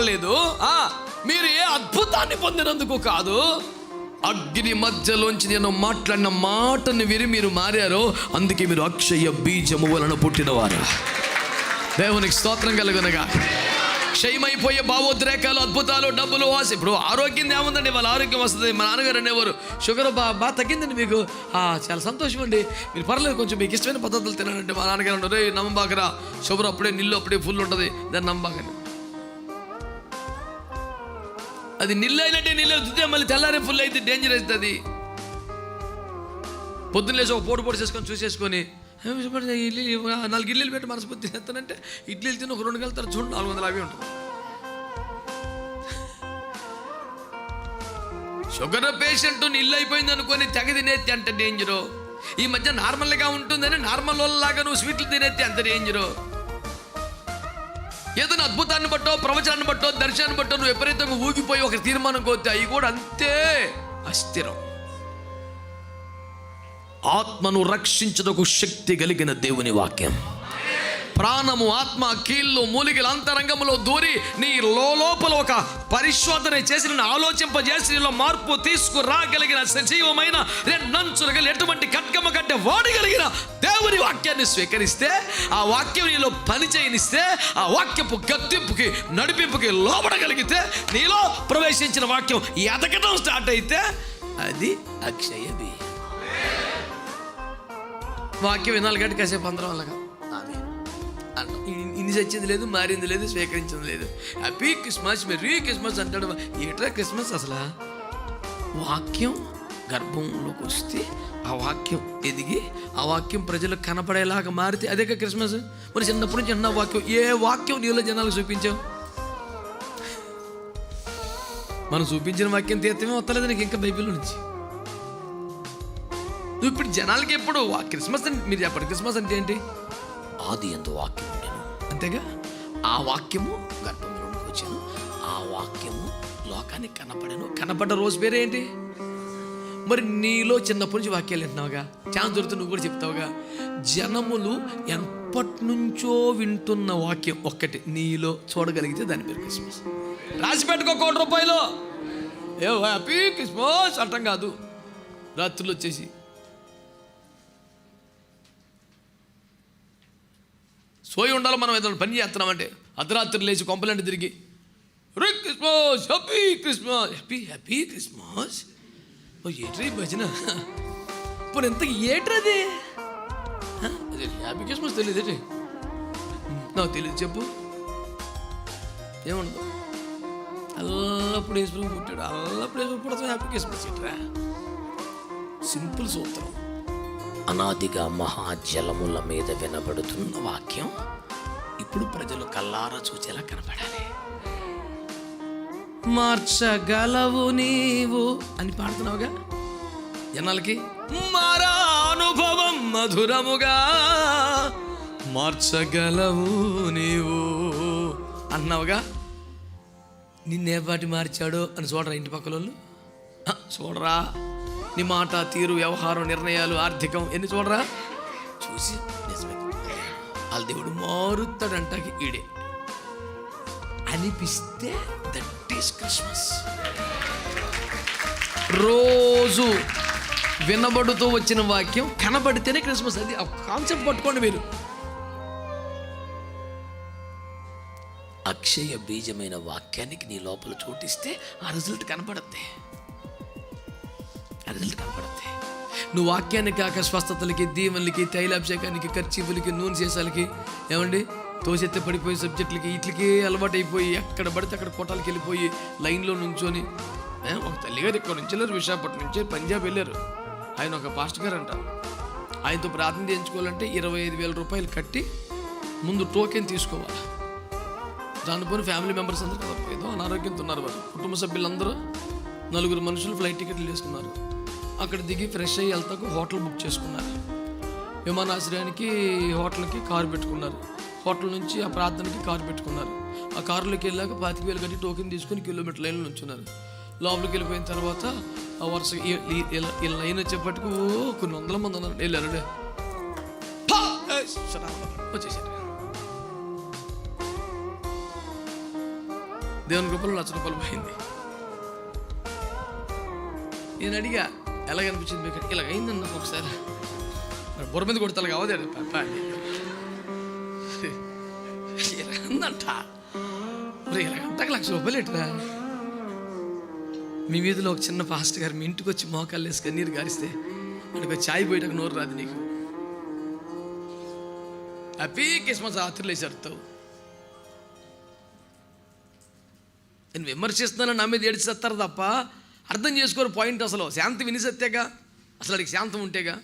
లేదు ఆ, మీరు ఏ అద్భుతాన్ని పొందినందుకు కాదు. అగ్ని మధ్యలోంచి నేను మాట్లాడిన మాటని విని మీరు మారారు అందుకే మీరు అక్షయ బీజము వలన పుట్టినవారు. దేవునికి స్తోత్రం కలుగునగా. క్షయమైపోయే భావోద్రేకాలు అద్భుతాలు డబ్బులు వాసి ఇప్పుడు ఆరోగ్యం ఏముందండి? వాళ్ళ ఆరోగ్యం వస్తుంది. మా నాన్నగారు అనేవారు షుగర్ బా బాగా తగ్గిందండి మీకు. చాలా సంతోషం అండి. మీరు పర్లేదు కొంచెం మీకు ఇష్టమైన పద్ధతులు తినాలంటే మా నాన్నగారు అన్నారు రే నమ్మబాకరా. షుగర్ అప్పుడే నిల్లు అప్పుడే ఫుల్ ఉంటుంది. దాన్ని నమ్మబాకని. అది నిల్లు అయినట్టే నిల్లు అవుతుంది మళ్ళీ తెల్లారి ఫుల్ అయితే డేంజర్ అవుతుంది పొద్దున్న లేచి ఒక పోటు పోటు చేసుకొని చూసేసుకొని ఇడ్లీ నాలుగు ఇడ్లీలు పెట్టి మనస్ఫూర్తి తినేస్తానంటే ఇడ్లీలు తిని ఒక రెండు వెళ్తారు చూడండి నాలుగు వందల అవి ఉంటుంది. షుగర్ పేషెంట్ ఇల్లు అయిపోయింది అనుకొని తెగ తినేత్తి అంత డేంజరు ఈ మధ్య నార్మల్గా ఉంటుందని నార్మల్ వాళ్ళలాగా నువ్వు స్వీట్లు తినేత్తి అంత డేంజరు ఏదైనా అద్భుతాన్ని బట్టో ప్రవచనాన్ని బట్టో దర్శనాన్ని బట్టో నువ్వు విపరీతంగా ఊగిపోయి ఒక తీర్మానం కోతే అవి కూడా అంతే అస్థిరం. ఆత్మను రక్షించుటకు శక్తి కలిగిన దేవుని వాక్యం. ప్రాణము ఆత్మ కీళ్ళు మూలికలు అంతరంగంలో దూరి నీ లోపల ఒక పరిశోధన చేసి నిన్ను ఆలోచింపజేసి నీలో మార్పు తీసుకురాగలిగిన సజీవమైన నంచులు కలిగిన ఎటువంటి కట్కమ కంటే వాడగలిగిన దేవుని వాక్యాన్ని స్వీకరిస్తే ఆ వాక్యం నీలో పనిచేయనిస్తే ఆ వాక్యపు గద్దెంపుకి నడిపింపుకి లోపడగలిగితే నీలో ప్రవేశించిన వాక్యం ఎదగడం స్టార్ట్ అయితే అది అక్షయది. వాక్యం వినాలి కాబట్టి కాసేపు అందరం అలాగా. అంటాం ఇన్ని చచ్చింది లేదు మారింది లేదు స్వీకరించింది లేదు. హ్యాపీ క్రిస్మస్ మెరీ క్రిస్మస్ అంటాడు ఏట్రా క్రిస్మస్ అసలు? వాక్యం గర్భంలోకి వస్తే ఆ వాక్యం ఎదిగి ఆ వాక్యం ప్రజలకు కనపడేలాగా మారితే అదే క్రిస్మస్? మరి చిన్నప్పటి నుంచి అన్న వాక్యం ఏ వాక్యం నీలో జనాలకు చూపించావు? మనం చూపించిన వాక్యం తీర్థమే వస్తలేదు నీకు ఇంకా బైబిల్ నుంచి. నువ్వు ఇప్పుడు జనాలకి ఎప్పుడు క్రిస్మస్ అంటే మీరు చెప్పండి క్రిస్మస్ అంటే ఏంటి? ఆది ఎందు వాక్యం. అంతేగా? ఆ వాక్యము గర్భంలోకి వచ్చాను. ఆ వాక్యము లోకానికి కనపడాను. కనపడ్డ రోజు పేరు ఏంటి? మరి నీలో చిన్నప్పటి నుంచి వాక్యాలు వింటున్నావుగా? ఛాన్స్ దొరికితే నువ్వు కూడా చెప్తావుగా? జనములు ఎప్పటి నుంచో వింటున్న వాక్యం ఒక్కటి. నీలో చూడగలిగితే దాని పేరు క్రిస్మస్. రాసి పెట్టుకో కోటి రూపాయలు. ఏ హ్యాపీ క్రిస్మస్ అర్థం కాదు. రాత్రులు వచ్చేసి సోయి ఉండాలి మనం ఏదైనా పని చేస్తున్నామంటే అర్ధరాత్రి లేచి కొంపలంటే తిరిగి రే Christmas happy Christmas happy happy Christmas. ఓ ఏట్రీ భజన? ఇప్పుడు ఎంత ఏట్రది హ్యాపీ క్రిస్మస్ తెలియదు ఏంటి? నాకు తెలియదు చెప్పు. ఏముండదు? అల్లప్పుడు వేసుకుని పుట్టాడు అల్లప్పుడు వేసుకుని పుడతాం హ్యాపీ క్రిస్మస్ ఏట్రా? సింపుల్ సూత్రం. అనాదిగా మహాజలముల మీద వినబడుతున్న వాక్యం ఇప్పుడు ప్రజలు కల్లారా చూచేలా కనపడాలి. మార్చగలవు నీవు అని పాడుతున్నావుగా? జనాలకి మారా అనుభవం మధురముగా. మార్చగలవు నీవు అన్నావుగా? నిన్నే పాటి మార్చాడో అని చూడరా ఇంటి పక్కల వాళ్ళు చూడరా. నీ మాట తీరు వ్యవహారం నిర్ణయాలు ఆర్థికం ఎన్ని చూడరా? చూసి నిజమే. వాళ్ళ దేవుడు మారుతాడంట ఈడే. అనిపిస్తే దట్ ఈస్ క్రిస్మస్. రోజు వినబడుతూ వచ్చిన వాక్యం కనబడితేనే క్రిస్మస్. అది కాన్సెప్ట్ పట్టుకోండి మీరు. అక్షయ బీజమైన వాక్యానికి నీ లోపల చోటిస్తే ఆ రిజల్ట్ కనపడద్దే. ఆ రిజల్ట్ నువ్వు వాక్యాన్ని కాక స్వస్థతలకి దీవెనలకి తైలాభిషేకానికి ఖర్చీపులకి నూనె చేసాలకి ఏమండి? తోసెత్తే పడిపోయే సబ్జెక్టులకి ఇట్లకి అలవాటు అయిపోయి ఎక్కడ పడితే అక్కడ కోటాలకి వెళ్ళిపోయి లైన్లో నుంచొని ఒక తల్లిగారు ఇక్కడ నుంచి వెళ్ళారు విశాఖపట్నం నుంచి పంజాబ్ వెళ్ళారు. ఆయన ఒక పాస్టర్ గారు అంట ఆయనతో ప్రార్థన చేయించుకోవాలంటే ఇరవై ఐదు వేల రూపాయలు కట్టి ముందు టోకెన్ తీసుకోవాలి. దానిపోయిన ఫ్యామిలీ మెంబర్స్ అందరూ ఏదో అనారోగ్యంతో ఉన్నారు వారు కుటుంబ సభ్యులందరూ నలుగురు మనుషులు ఫ్లైట్ టికెట్లు వేసుకున్నారు అక్కడ దిగి ఫ్రెష్ అయ్యి వెళ్తాకు హోటల్ బుక్ చేసుకున్నారు. విమానాశ్రయానికి హోటల్కి కారు పెట్టుకున్నారు. హోటల్ నుంచి ఆ ప్రార్థనకి కారు పెట్టుకున్నారు. ఆ కారులోకి వెళ్ళాక పాతిక వేలు కట్టి టోకెన్ తీసుకుని కిలోమీటర్ లైన్లో ఉంచున్నారు లోపలికి వెళ్ళిపోయిన తర్వాత ఆ వరుస ఈ- లైన్ వచ్చేపట్టుకు కొన్ని వందల మంది ఉన్నారు. వెళ్ళారు వచ్చేసారు. దేవుని కృపలో లక్ష రూపాయలు పోయింది నేను అడిగా ఎలా అనిపించింది మీకు? ఇలా అయిందన్న ఒకసారి. మరి బుర్ర మీద కొడతాను కావదే పాప అందంట అంతకు లక్ష రూపాయలు ఎట్రా మీ వీధిలో ఒక చిన్న ఫాస్ట్ గారు మీ ఇంటికి వచ్చి మోకాలు వేసి కన్నీరు గారిస్తే వాడికి చాయ్ పోయేటకు నోరు రాదు నీకు. హ్యాపీ క్రిస్మస్ ఆతులు వేసేస్తావు నేను విమర్శిస్తున్నాను నా మీద ఏడిచేస్తారు తప్ప? అర్థం చేసుకోరు పాయింట్ అసలు. శాంతి వినిసత్తేగా? అసలు అడిగి శాంతం ఉంటేగా?